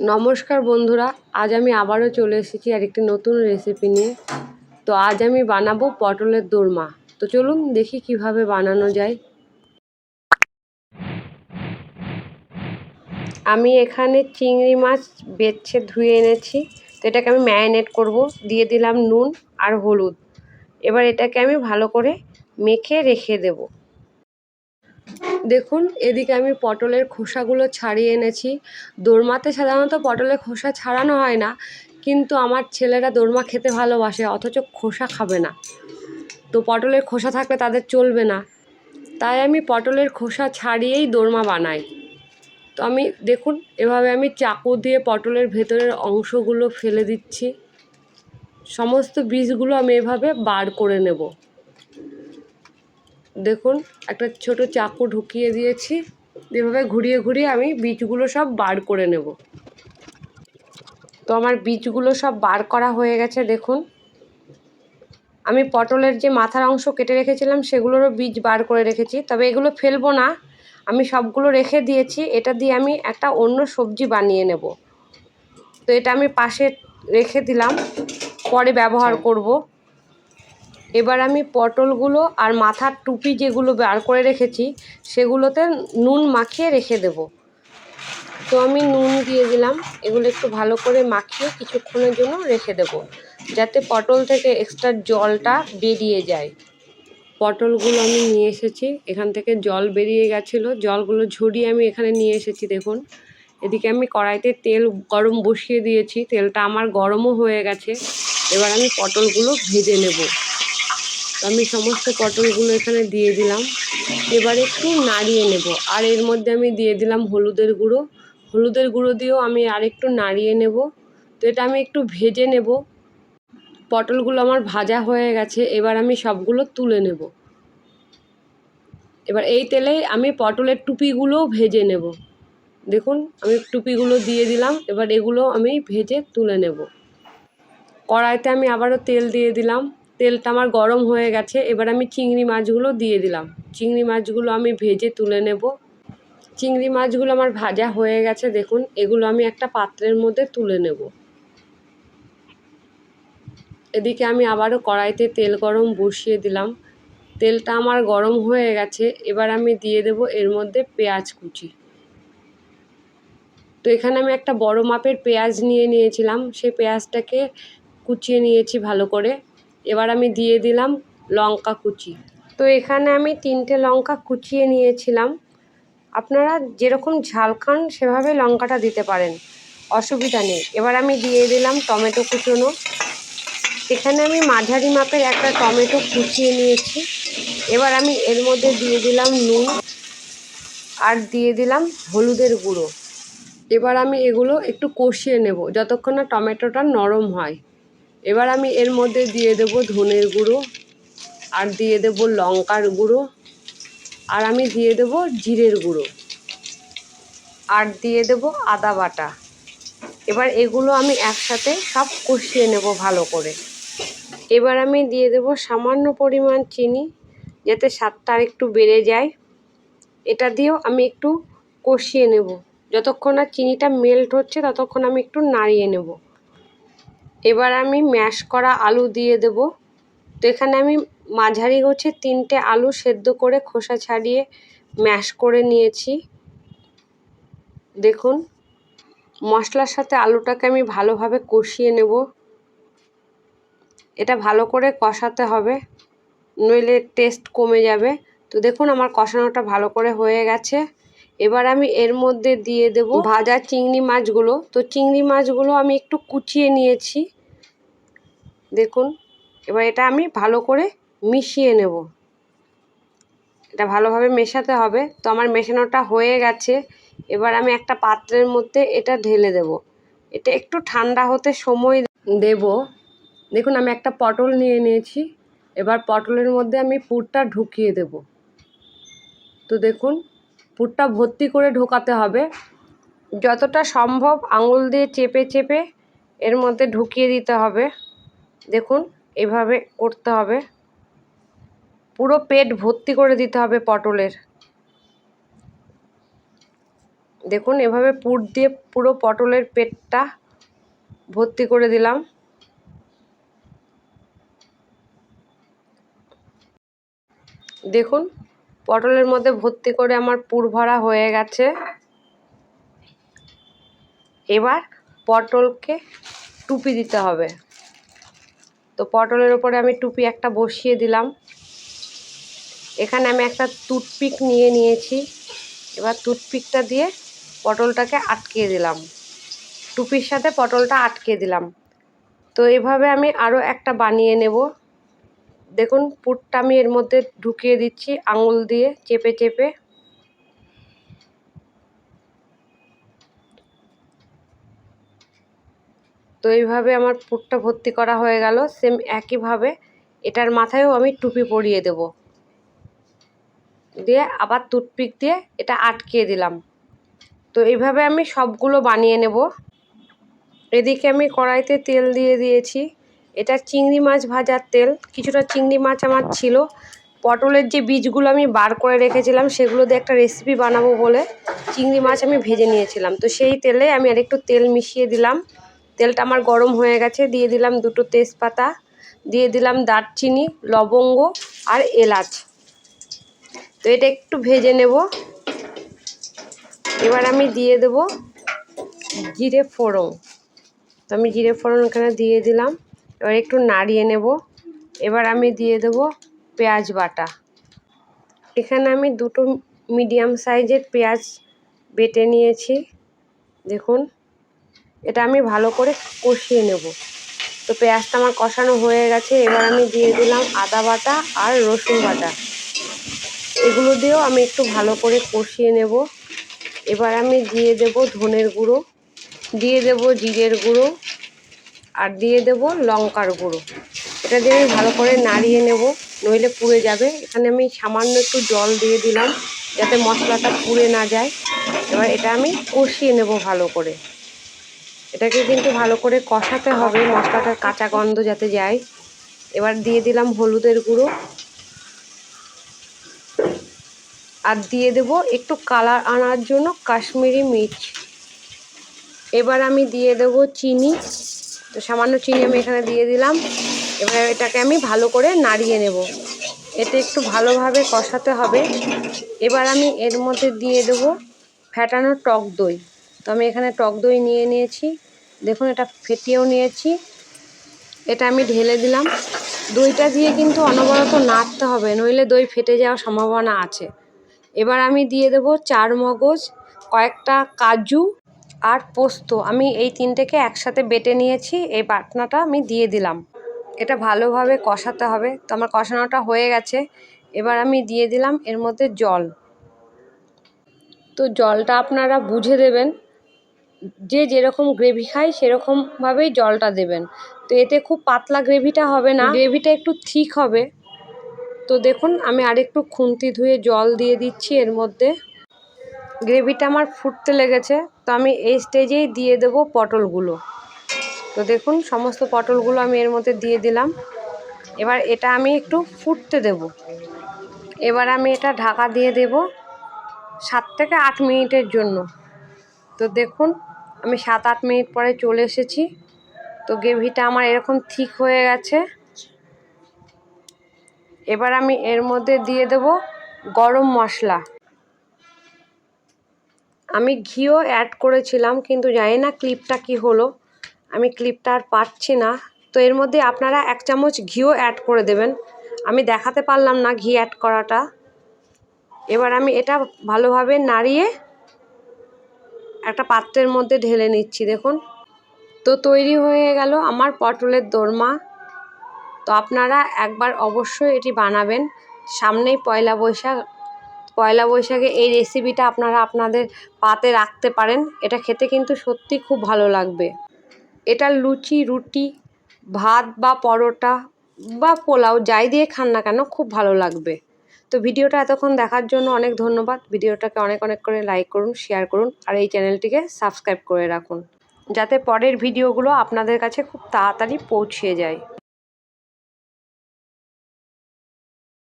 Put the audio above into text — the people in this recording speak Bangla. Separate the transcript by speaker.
Speaker 1: নমস্কার বন্ধুরা, আজ আমি আবারও চলে এসেছি আর একটি নতুন রেসিপি নিয়ে। তো আজ আমি বানাবো পটলের দোরমা। তো চলুন দেখি কীভাবে বানানো যায়। আমি এখানে চিংড়ি মাছ বেছে ধুয়ে এনেছি। তো এটাকে আমি ম্যারিনেট করব। দিয়ে দিলাম নুন আর হলুদ। এবার এটাকে আমি ভালো করে মেখে রেখে দেবো। দেখুন, এদিকে আমি পটলের খোসাগুলো ছাড়িয়ে এনেছি। দোরমাতে সাধারণত পটলের খোসা ছাড়ানো হয় না, কিন্তু আমার ছেলেরা দোরমা খেতে ভালোবাসে, অথচ খোসা খাবে না। তো পটলের খোসা থাকলে তাদের চলবে না। তাই আমি পটলের খোসা ছাড়িয়েই দোরমা বানাই। তো আমি, দেখুন, এভাবে আমি চাকু দিয়ে পটলের ভেতরের অংশগুলো ফেলে দিচ্ছি। সমস্ত বীজগুলো আমি এভাবে বার করে নেব। দেখুন একটা ছোট চাকু ঢুকিয়ে দিয়েছি। এভাবে ঘুরিয়ে ঘুরিয়ে আমি বীজগুলো সব বার করে নেব। তো আমার বীজগুলো সব বার করা হয়ে গেছে দেখুন। আমি পটলের যে মাথার অংশ কেটে রেখেছিলাম সেগুলোরও বীজ বার করে রেখেছি। তবে এগুলো ফেলব না। আমি সবগুলো রেখে দিয়েছি। এটা দিয়ে আমি একটা অন্য সবজি বানিয়ে নেব। তো এটা আমি পাশে রেখে দিলাম। পরে ব্যবহার করব। এবার আমি পটলগুলো আর মাথার টুপি যেগুলো বার করে রেখেছি, সেগুলোতে নুন মাখিয়ে রেখে দেব। তো আমি নুন দিয়ে দিলাম, এগুলো একটু ভালো করে মাখিয়ে কিছুক্ষণের জন্য রেখে দেব, যাতে পটল থেকে এক্সট্রা জলটা বেরিয়ে যায়। পটলগুলো আমি নিয়ে এসেছি, এখান থেকে জল বেরিয়ে গেছিল, জলগুলো ঝরিয়ে আমি এখানে নিয়ে এসেছি, দেখুন। এদিকে আমি কড়াইতে তেল গরম বসিয়ে দিয়েছি, তেলটা আমার গরমও হয়ে গেছে। এবার আমি পটলগুলো ভেজে নেব। আমি সমস্ত পটলগুলো এখানে দিয়ে দিলাম। এবার একটু নাড়িয়ে নেব। আর এর মধ্যে আমি দিয়ে দিলাম হলুদের গুঁড়ো। হলুদের গুঁড়ো দিয়েও আমি আর একটু নাড়িয়ে নেব। তো এটা আমি একটু ভেজে নেব। পটলগুলো আমার ভাজা হয়ে গেছে। এবার আমি সবগুলো তুলে নেব। এবার এই তেলেই আমি পটলের টুপিগুলোও ভেজে নেব। দেখুন, আমি টুপিগুলো দিয়ে দিলাম। এবার এগুলো আমি ভেজে তুলে নেব। কড়াইতে আমি আবারও তেল দিয়ে দিলাম। তেলটা আমার গরম হয়ে গেছে, এবার আমি চিংড়ি মাছগুলো দিয়ে দিলাম। চিংড়ি মাছগুলো আমি ভেজে তুলে নেব। চিংড়ি মাছগুলো আমার ভাজা হয়ে গেছে, দেখুন, এগুলো আমি একটা পাত্রের মধ্যে তুলে নেব। এদিকে আমি আবারও কড়াইতে তেল গরম বসিয়ে দিলাম। তেলটা আমার গরম হয়ে গেছে, এবার আমি দিয়ে দেব এর মধ্যে পেঁয়াজ কুচি। তো এখানে আমি একটা বড় মাপের পেঁয়াজ নিয়ে নিয়েছিলাম, সেই পেঁয়াজটাকে কুচিয়ে নিয়েছি ভালো করে। এবার আমি দিয়ে দিলাম লঙ্কা কুচি। তো এখানে আমি তিনটে লঙ্কা কুচিয়ে নিয়েছিলাম। আপনারা যেরকম ঝাল খান, সেভাবে লঙ্কাটা দিতে পারেন। অসুবিধা নেই। এবার আমি দিয়ে দিলাম টমেটো কুচোনো। এখানে আমি মাঝারি মাপের একটা টমেটো কুচিয়ে নিয়েছি। এবার আমি এর মধ্যে দিয়ে দিলাম নুন আর দিয়ে দিলাম হলুদের গুঁড়ো। এবার আমি এগুলো একটু কষিয়ে নেব, যতক্ষণ না টমেটোটা নরম হয়। এবার আমি এর মধ্যে দিয়ে দেব ধনের গুঁড়ো, আর দিয়ে দেব লঙ্কার গুঁড়ো, আর আমি দিয়ে দেব জিরের গুঁড়ো, আর দিয়ে দেব আদা বাটা। এবার এগুলো আমি একসাথে সব কষিয়ে নেব ভালো করে। এবার আমি দিয়ে দেব সামান্য পরিমাণ চিনি, যাতে স্বাদটা একটু বেড়ে যায়। এটা দিয়েও আমি একটু কষিয়ে নেব। যতক্ষণ না চিনিটা মেল্ট হচ্ছে, ততক্ষণ আমি একটু নাড়িয়ে নেব। এবার আমি ম্যাশ করা আলু দিয়ে দেব। তো এখানে আমি মাঝারি গোছে তিনটে আলু সেদ্ধ করে খোসা ছাড়িয়ে ম্যাশ করে নিয়েছি। দেখুন, মশলার সাথে আলুটাকে আমি ভালোভাবে কষিয়ে নেব। এটা ভালো করে কষাতে হবে, নইলে টেস্ট কমে যাবে। তো দেখুন, আমার কষানোটা ভালো করে হয়ে গেছে। এবার আমি এর মধ্যে দিয়ে দেব ভাজা চিংড়ি মাছগুলো। তো চিংড়ি মাছগুলো আমি একটু কুচিয়ে নিয়েছি। দেখুন, এবার এটা আমি ভালো করে মিশিয়ে নেব। এটা ভালোভাবে মেশাতে হবে। তো আমার মেশানোটা হয়ে গেছে। এবার আমি একটা পাত্রের মধ্যে এটা ঢেলে দেব। এটা একটু ঠান্ডা হতে সময় দেব। দেখুন, আমি একটা পটল নিয়ে নিয়েছি। এবার পটলের মধ্যে আমি পুরটা ঢুকিয়ে দেব। তো দেখুন পুরটা ভর্তি করে ঢোকাতে হবে। যতটা সম্ভব আঙুল দিয়ে চেপে চেপে এর মধ্যে ঢুকিয়ে দিতে হবে। দেখুন, এভাবে করতে হবে। পুরো পেট ভর্তি করে দিতে হবে পটলের। দেখুন, এভাবে পুর দিয়ে পুরো পটলের পেটটা ভর্তি করে দিলাম। দেখুন পটলের মধ্যে ভর্তি করে আমার পুর ভরা হয়ে গেছে। এবার পটলকে টুপি দিতে হবে। তো পটলের ওপরে আমি টুপি একটা বসিয়ে দিলাম। এখানে আমি একটা টুথপিক নিয়ে নিয়েছি। এবার টুথপিকটা দিয়ে পটলটাকে আটকিয়ে দিলাম। টুপির সাথে পটলটা আটকে দিলাম। তো এভাবে আমি আরও একটা বানিয়ে নেব। দেখুন পুরটা আমি এর মধ্যে ঢুকিয়ে দিচ্ছি, আঙুল দিয়ে চেপে চেপে। তো এইভাবে আমার পুরটা ভর্তি করা হয়ে গেল, সেম একইভাবে এটার মাথায়ও আমি টুপি পরিয়ে দেব। দিয়ে আবার টুথপিক দিয়ে এটা আটকিয়ে দিলাম। তো এইভাবে আমি সবগুলো বানিয়ে নেব। এদিকে আমি কড়াইতে তেল দিয়ে দিয়েছি। এটা চিংড়ি মাছ ভাজার তেল। কিছুটা চিংড়ি মাছ আমার ছিল। পটলের যে বীজগুলো আমি বার করে রেখেছিলাম, সেগুলো দিয়ে একটা রেসিপি বানাবো বলে চিংড়ি মাছ আমি ভেজে নিয়েছিলাম। তো সেই তেলে আমি আরেকটু তেল মিশিয়ে দিলাম। তেলটা আমার গরম হয়ে গেছে। দিয়ে দিলাম দুটো তেজপাতা, দিয়ে দিলাম দারচিনি, লবঙ্গ আর এলাচ। তো এটা একটু ভেজে নেব। এবার আমি দিয়ে দেব জিরে ফোড়ন। তো আমি জিরে ফোড়ন এখানে দিয়ে দিলাম। এবার একটু নাড়িয়ে নেব। এবার আমি দিয়ে দেব পেঁয়াজ বাটা। এখানে আমি দুটো মিডিয়াম সাইজের পেঁয়াজ বেটে নিয়েছি। দেখুন, এটা আমি ভালো করে কষিয়ে নেব। তো পেঁয়াজটা আমার কষানো হয়ে গেছে। এবার আমি দিয়ে দিলাম আদা বাটা আর রসুন বাটা। এগুলো দিয়েও আমি একটু ভালো করে কষিয়ে নেব। এবার আমি দিয়ে দেব ধনের গুঁড়ো। দিয়ে দেব জিরের গুঁড়ো। আর দিয়ে দেব লঙ্কার গুঁড়ো। এটা দিয়ে আমি ভালো করে নাড়িয়ে নেব, নইলে পুড়ে যাবে। এখানে আমি সামান্য একটু জল দিয়ে দিলাম, যাতে মশলাটা পুড়ে না যায়। এবার এটা আমি কষিয়ে নেব ভালো করে। এটাকে কিন্তু ভালো করে কষাতে হবে, মশলাটার কাঁচা গন্ধ যাতে যায়। এবার দিয়ে দিলাম হলুদের গুঁড়ো। আর দিয়ে দেব একটু কালার আনার জন্য কাশ্মীরি মির্চ। এবার আমি দিয়ে দেব চিনি। তো সামান্য চিনি আমি এখানে দিয়ে দিলাম। এবার এটাকে আমি ভালো করে নাড়িয়ে নেব। এতে একটু ভালোভাবে কষাতে হবে। এবার আমি এর মধ্যে দিয়ে দেব ফ্যাটানো টক দই। তো আমি এখানে টক দই নিয়ে নিয়েছি। দেখুন, এটা ফেটিয়েও নিয়েছি। এটা আমি ঢেলে দিলাম। দইটা দিয়ে কিন্তু অনবরত নাড়তে হবে, নইলে দই ফেটে যাওয়ার সম্ভাবনা আছে। এবার আমি দিয়ে দেব চার মগজ, কয়েকটা কাজু আর পোস্ত আমি এই তিনটেকে একসাথে বেটে নিয়েছি, এই বাটনাটা আমি দিয়ে দিলাম। এটা ভালোভাবে কষাতে হবে। তো আমার কষানোটা হয়ে গেছে। এবার আমি দিয়ে দিলাম এর মধ্যে জল। তো জলটা আপনারা বুঝে দেবেন। যে যেরকম গ্রেভি খায়, সেরকমভাবেই জলটা দেবেন। তো এতে খুব পাতলা গ্রেভিটা হবে না। গ্রেভিটা একটু থিক হবে। তো দেখুন, আমি আরেকটু খুন্তি ধুয়ে জল দিয়ে দিচ্ছি এর মধ্যে। গ্রেভিটা আমার ফুটতে লেগেছে, তো আমি এই স্টেজেই দিয়ে দেব পটলগুলো। তো দেখুন, সমস্ত পটলগুলো আমি এর মধ্যে দিয়ে দিলাম। এবার এটা আমি একটু ফুটতে দেব। এবার আমি এটা ঢাকা দিয়ে দেব সাত থেকে আট মিনিটের জন্য। তো দেখুন, আমি সাত আট মিনিট পরে চলে এসেছি। তো গ্রেভিটা আমার এরকম ঠিক হয়ে গেছে। এবার আমি এর মধ্যে দিয়ে দেব গরম মশলা। আমি ঘিও অ্যাড করেছিলাম, কিন্তু জানি না ক্লিপটা কি হলো। আমি ক্লিপটা আর পাচ্ছি না। তো এর মধ্যে আপনারা এক চামচ ঘিও অ্যাড করে দেবেন। আমি দেখাতে পারলাম না ঘি অ্যাড করাটা। এবার আমি এটা ভালোভাবে নাড়িয়ে একটা পাত্রের মধ্যে ঢেলে নিচ্ছি, দেখুন। তো তৈরি হয়ে গেল আমার পটলের দোরমা। তো আপনারা একবার অবশ্যই এটি বানাবেন। সামনেই পয়লা বৈশাখ পয়লা বৈশাখে এই রেসিপিটা আপনারা আপনাদের পাতে রাখতে পারেন। এটা খেতে কিন্তু সত্যি খুব ভালো লাগবে। এটা লুচি, রুটি, ভাত বা পরোটা বা পোলাও যাই দিয়ে খান না কেন খুব ভালো লাগবে। তো ভিডিওটা এতক্ষণ দেখার জন্য অনেক ধন্যবাদ। ভিডিওটাকে অনেক অনেক করে লাইক করুন শেয়ার করুন আর এই চ্যানেলটিকে সাবস্ক্রাইব করে রাখুন। যাতে পরের ভিডিওগুলো আপনাদের কাছে খুব তাড়াতাড়ি পৌঁছে যায়।